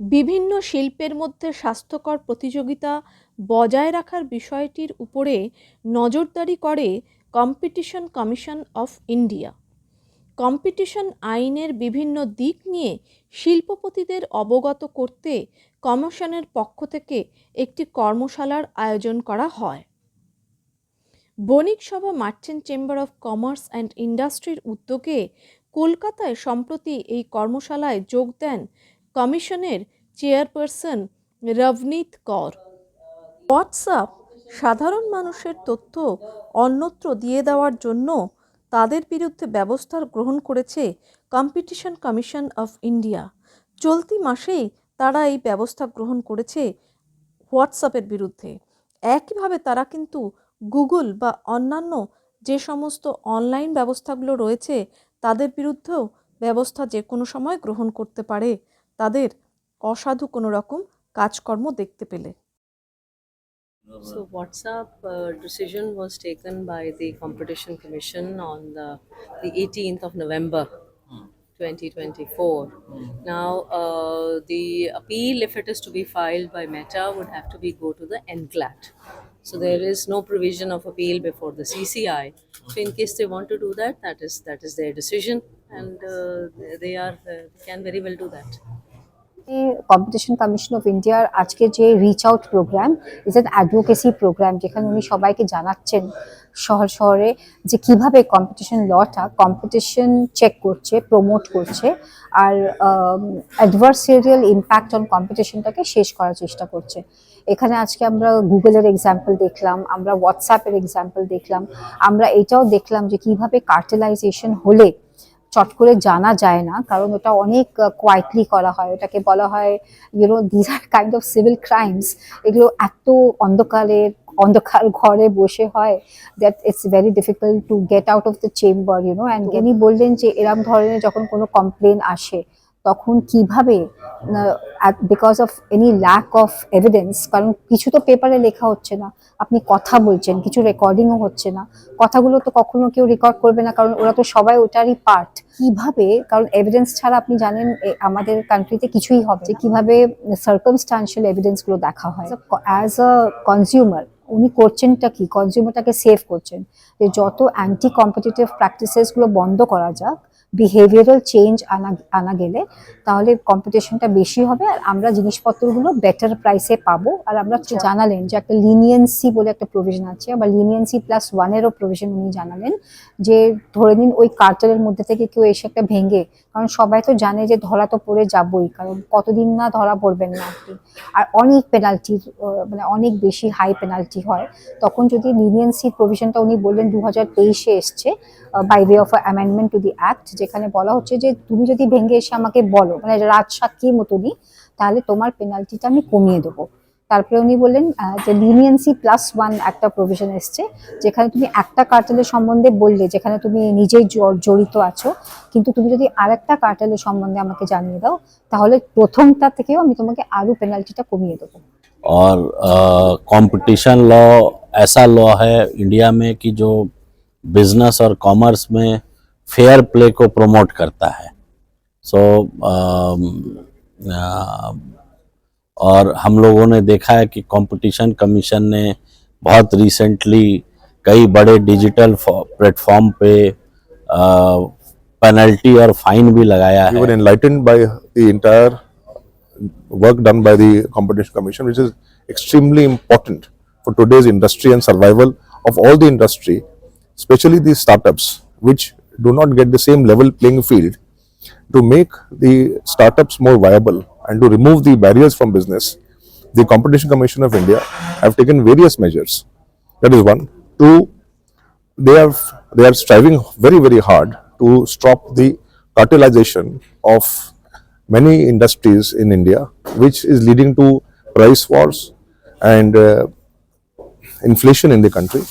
বিভিন্ন শিল্পের মধ্যে স্বাস্থ্যকর প্রতিযোগিতা বজায় রাখার বিষয়টির উপরে নজরদারি করে competition commission of India competition আইনের বিভিন্ন দিক নিয়ে শিল্পপতিদের অবগত করতে কমিশনের পক্ষ থেকে একটি কর্মশালার আয়োজন করা হয়। বণিক সভা merchant chamber of commerce and ইন্ডাস্ট্রির উদ্যোগে কলকাতায় সম্প্রতি এই কর্মশালায় যোগ দেন কমিশনের চেয়ারপারসন রবনীত কর। হোয়াটসঅ্যাপ সাধারণ মানুষের তথ্য অন্যত্র দিয়ে দেওয়ার জন্য তাদের বিরুদ্ধে ব্যবস্থা গ্রহণ করেছে কম্পিটিশন কমিশন অফ ইন্ডিয়া। চলতি মাসেই তারা এই ব্যবস্থা গ্রহণ করেছে হোয়াটসঅ্যাপের বিরুদ্ধে। একইভাবে তারা কিন্তু গুগল বা অন্যান্য যে সমস্ত অনলাইন ব্যবস্থাগুলো রয়েছে তাদের বিরুদ্ধেও ব্যবস্থা যে কোনো সময় গ্রহণ করতে পারে। তাদের অসাধু কোনো রকম কাজকর্ম দেখতে পেলে So WhatsApp uh, decision was taken by the Competition Commission on the, the 18th of November 2024. Now, uh, the appeal, if it is to be filed by Meta, would have to be go to the NCLAT. So there is no provision of appeal before the CCI. So in case they want to do that, that is that is their decision, and uh, they are uh, can very well do that. Competition commission of ইন্ডিয়ার আজকে যে reach out programme is an advocacy programme যেখানে উনি সবাইকে জানাচ্ছেন শহর শহরে যে কীভাবে কম্পিটিশন লটা কম্পিটিশন চেক করছে প্রমোট করছে আর অ্যাডভার্সেরিয়াল ইম্প্যাক্ট অন কম্পিটিশনটাকে শেষ করার চেষ্টা করছে। এখানে আজকে আমরা গুগলের এক্সাম্পল দেখলাম, আমরা হোয়াটসঅ্যাপের এক্সাম্পল দেখলাম, আমরা এটাও দেখলাম যে কীভাবে কার্টেলাইজেশন হলে চট করে জানা যায় না কারণ ওটা অনেক কোয়াইটলি করা হয়। ওটাকে বলা হয় you know these are kind of civil crimes এগুলো এত অন্ধকারের অন্ধকার ঘরে বসে হয় that it's very difficult to get out of the chamber you know and উনি বললেন যে এরম ধরনের যখন কোনো কমপ্লেন আসে তখন কীভাবে because of any lack of evidence কারণ কিছু তো পেপারে লেখা হচ্ছে না, আপনি কথা বলছেন, কিছু রেকর্ডিংও হচ্ছে না, কথাগুলো তো কখনো কেউ রেকর্ড করবে না, কারণ ওরা তো সবাই ওটারই পার্ট কীভাবে, কারণ এভিডেন্স ছাড়া আপনি জানেন আমাদের কান্ট্রিতে কিছুই হবে কীভাবে সার্কামস্টান্সিয়াল এভিডেন্সগুলো দেখা হয়? অ্যাজ আ কনজিউমার উনি করছেনটা কি? কনজিউমারটাকে সেভ করছেন। যে যত অ্যান্টি কম্পিটিটিভ প্র্যাকটিসেসগুলো বন্ধ করা যাক বিহেভিয়ারাল চেঞ্জ আনা আনা গেলে তাহলে কম্পিটিশনটা বেশি হবে আর আমরা জিনিসপত্রগুলো বেটার প্রাইসে পাবো। আর আমরা একটু জানালেন যে একটা লিনিয়েন্সি বলে একটা প্রভিশন আছে আবার লিনিয়েন্সি প্লাস ওয়ানেরও প্রভিশন উনি জানালেন যে ধরে নিন ওই কার্টেলের মধ্যে থেকে কেউ এসে একটা ভেঙে কারণ সবাই তো জানে যে ধরা তো পড়ে যাবই কারণ কতদিন না ধরা পড়বেন না আপনি আর অনেক পেনাল্টি মানে অনেক বেশি হাই পেনাল্টি হয়। তখন যদি লিনিয়েন্সি প্রভিশনটা উনি বললেন দু হাজার তেইশে এসছে by way of amendment to the act যেখানে বলা হচ্ছে যে তুমি যদি ভেঙে এসে আমাকে বলো মানে রাজসাক্ষীর মতনই তাহলে তোমার পেনাল্টিটা আমি কমিয়ে দেবো তারপরে উনি বললেন আহ, যে লিনিয়েন্সি প্লাস ওয়ান একটা প্রভিশন এসছে যেখানে তুমি একটা কার্টেলের সম্বন্ধে বললে যেখানে তুমি নিজেই জ- জড়িত আছো কিন্তু তুমি যদি আরেকটা কার্টেলের সম্বন্ধে আমাকে জানিয়ে দাও তাহলে প্রথমটা থেকেও আমি তোমাকে আরো পেনাল্টিটা কমিয়ে দেবো और कंपटीशन लॉ ऐसा लॉ है इंडिया में कि जो बिजनेस और कॉमर्स में फेयर प्ले को प्रमोट करता है। सो so, um, uh, और हम लोगों ने देखा है कि कंपटीशन कमीशन ने बहुत रिसेंटली कई बड़े डिजिटल प्लेटफॉर्म पे uh, पेनल्टी और फाइन भी लगाया you है। Enlightened by the entire work done by the competition commission which is extremely important for today's industry and survival of all the industry specially the startups which do not get the same level playing field. To make the startups more viable and to remove the barriers from business, the Competition Commission of India have taken various measures. That is one. Two, they have they are striving very very hard to stop the cartelization of many industries in India, which is leading to price wars and uh, inflation in the country.